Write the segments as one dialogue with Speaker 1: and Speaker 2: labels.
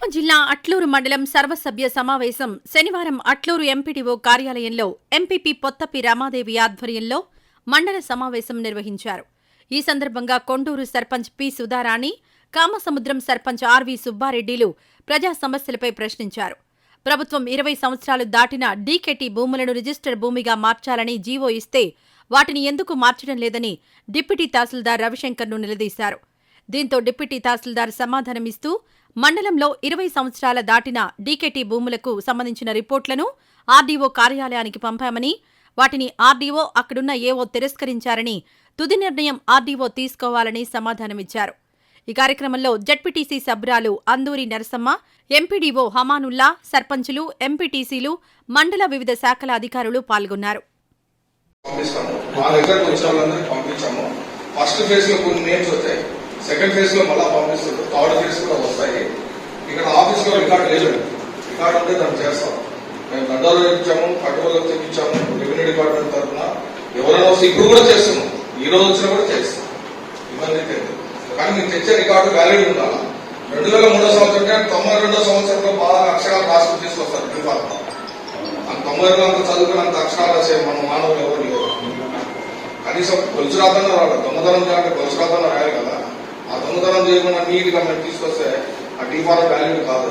Speaker 1: కడప జిల్లా అట్లూరు మండలం సర్వసభ్య సమావేశం శనివారం అట్లూరు ఎంపీడీఓ కార్యాలయంలో ఎంపీపీ పొత్తపి రమాదేవి ఆధ్వర్యంలో మండల సమావేశం నిర్వహించారు. ఈ సందర్భంగా Konduru sarpanch P Sudharani Kamasamudram sarpanch R V సుబ్బారెడ్డిలు ప్రజా సమస్యలపై ప్రశ్నించారు. ప్రభుత్వం ఇరవై సంవత్సరాలు దాటిన డీకేటీ భూములను రిజిస్టర్ భూమిగా మార్చాలని జీవో ఇస్తే వాటిని ఎందుకు మార్చడం లేదని డిప్యూటీ తహసీల్దార్ రవిశంకర్ను నిలదీశారు. దీంతో డిప్యూటీ తహసీల్దార్ సమాధానమిస్తూ మండలంలో ఇరవై సంవత్సరాల దాటిన డీకేటీ భూములకు సంబంధించిన రిపోర్టులను ఆర్డీఓ కార్యాలయానికి పంపామని వాటిని ఆర్డీఓ అక్కడున్న ఏవో తిరస్కరించారని తుది నిర్ణయం ఆర్డీఓ తీసుకోవాలని సమాధానమిచ్చారు. ఈ కార్యక్రమంలో జడ్పీటీసీ సభ్యురాలు అందూరి నరసమ్మ ఎంపీడీఓ హమానుల్లా సర్పంచులు ఎంపీటీసీలు మండల వివిధ శాఖల అధికారులు పాల్గొన్నారు.
Speaker 2: ఫస్ట్ ఫేజ్లో కొన్ని నేమ్స్ వచ్చాయి. సెకండ్ ఫేజ్లో మళ్ళా పంపిస్తారు థర్డ్ ఫేజ్ కూడా వస్తాయి. ఇక్కడ ఆఫీస్లో రికార్డు లేదు. రికార్డు ఉంటే దాన్ని చేస్తాం. మేము దండాలు తెప్పించాము కట్టుబడులు తెప్పించాము రెవెన్యూ డిపార్ట్మెంట్ తరఫున ఎవరైనా వస్తే ఇప్పుడు కూడా చేస్తున్నాం. ఈ రోజు వచ్చినా కూడా చేస్తాం. ఇబ్బంది అయితే లేదు. కానీ మీరు తెచ్చే రికార్డు వ్యాలిడ్ ఉండాలి? రెండు వేల మూడో సంవత్సరం కంటే తొంభై రెండో సంవత్సరంలో బాగా అక్షరాలు రాసుకుని తీసుకొస్తారు డిపార్ట్మెంట్. ఆ తొంభై రెండు అంత చదువుకున్నంత అక్షరాలు రాసే మన మానవులు ఎవరు లేరు. కనీసం కొలుసు రాతన్నా రాడు దొంగతనం చేయాలంటే కొలుసు రాతన్నా రాయాలి కదా. ఆ దొంగతనం చేయకుండా నీట్గా మేము తీసుకొస్తే ఆ డీఫార్ వాల్యూ కాదు.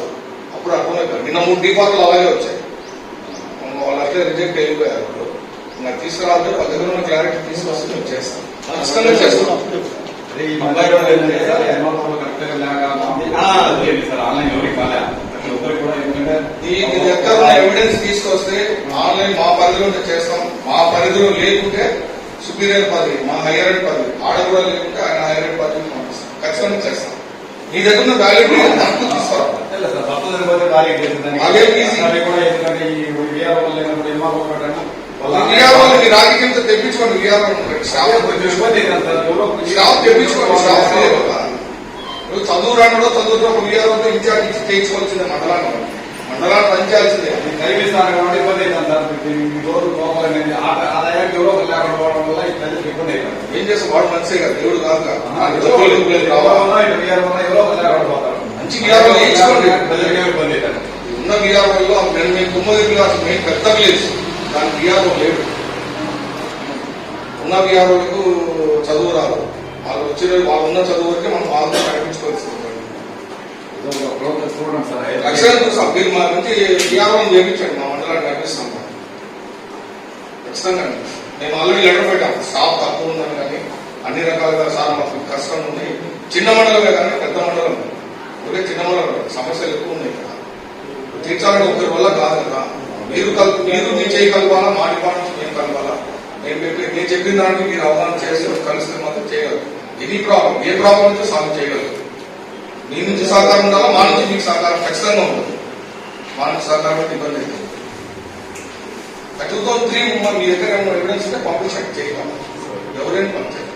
Speaker 2: అప్పుడు అర్థమైపోయింది నిన్న మూడు డీఫార్లు అలాగే వచ్చాయి. వాళ్ళు అట్లే రిజెక్ట్ అయిపోయారు ఇప్పుడు. నాకు తీసుకురావాలంటే వాళ్ళ దగ్గర ఉన్న క్లారిటీ తీసుకొస్తే మేము చేస్తాం. ఖచ్చితంగా చేస్తాం.
Speaker 3: అదే ఈ మొబైల్లో ఏంటంటే సార్ ఎన్ఓలో కరెక్ట్గా లేక ఉంది. ఆ, లేదు సార్. ఆన్లైన్ ఎవరికి కాలే. ప్రతి ఒక్కరు కూడా ఎందుకంటే
Speaker 2: ఈ మీ దగ్గర ఉన్న ఎవిడెన్స్ తీసుకొస్తే ఆన్లైన్ మా పరిధిలో చేస్తాం. మా పరిధిలో లేకుంటే సుపీరియర్ పదవి మా హైయర్ పదవి. ఆడ కూడా లేకుంటే పదవి పంపిస్తాం. ఖచ్చితంగా చేస్తాం. మీ దగ్గర ఉన్న వ్యాలిడ్ దాంట్లో తీసుకోవాలి.
Speaker 3: లేదు సార్ తప్పదని పోతే ఖాళీ చేసిందని
Speaker 2: అదే easy.
Speaker 3: అది కూడా ఎందుకంటే ఈ వీఆర్ వల్ల లేనప్పుడు ఎన్నో పెట్టండి?
Speaker 2: విఆర్ వాళ్ళు మీ రాజకీయంతో తెప్పించుకోండి. నువ్వు చదువు రానడో చదువుతున్నప్పుడు విఆర్ వాళ్ళతో ఇన్ఛార్జ్ ఇచ్చి చేయించుకోవాల్సిందే మండలాన్ని. మండలాన్ని పనిచేయాల్సిందే.
Speaker 3: కనిపిస్తాను కాబట్టి ఇబ్బంది అవుతుంది సార్ లేకుండా పోవడం వల్ల ప్రజలకు ఇబ్బంది అవుతుంది
Speaker 2: ఏం చేస్తాం? వాడు మంచిదే కదా దేవుడు కాదు మంచి
Speaker 3: ఇబ్బంది అవుతుంది
Speaker 2: ఉన్న వాళ్ళు నేను మేము తొమ్మిది క్లాస్ మేము పెద్ద ప్లేస్. దాని విఆర్ లేడు ఉన్న వాళ్ళకు చదువు రాదు. వాళ్ళు వచ్చిన వాళ్ళు ఉన్న చదువు వరకే మనం వాళ్ళతో కనిపించుకోవాల్సింది
Speaker 3: చూడండి సార్.
Speaker 2: లక్ష్యాలు చూసాం మీరు మా నుంచి విఆర్ఓ చేయించండి. మా మండలాన్ని కనిపిస్తాం ఖచ్చితంగా మేము ఆల్రెడీ లెటర్ పెట్టాం స్టాఫ్ తక్కువ ఉందని కానీ అన్ని రకాలుగా సార్ మాకు కష్టం ఉంది. చిన్న మండలమే కానీ పెద్ద మండలం. ఒకే చిన్న మండలం. సమస్యలు ఎక్కువ ఉన్నాయి కదా తీర్చాలని ఒకరి వల్ల కాదు కదా. మీరు కలుపు మీరు మీ చేయి కలపాలా మా డిపార్ట్మెంట్ మేము కలపాలా? నేను చెప్పి నేను చెప్పిన దానికి మీరు అవగాహన చేస్తే కలిసి మాత్రం చేయగలరు. ఎనీ ప్రాబ్లం ఏ ప్రాబ్లం అయితే సాల్వ్ చేయగలరు. మీ నుంచి సహకారం ఉండాలా? మా నుంచి మీకు సహకారం ఖచ్చితంగా ఉంటుంది. మా నుంచి సహకారం ఇబ్బంది అవుతుంది టూ థౌసండ్ త్రీ మీ దగ్గర ఏమైనా ఎవిడెన్స్ ఉంటే పంపించండి చేస్తాం ఎవరైనా పంపించండి.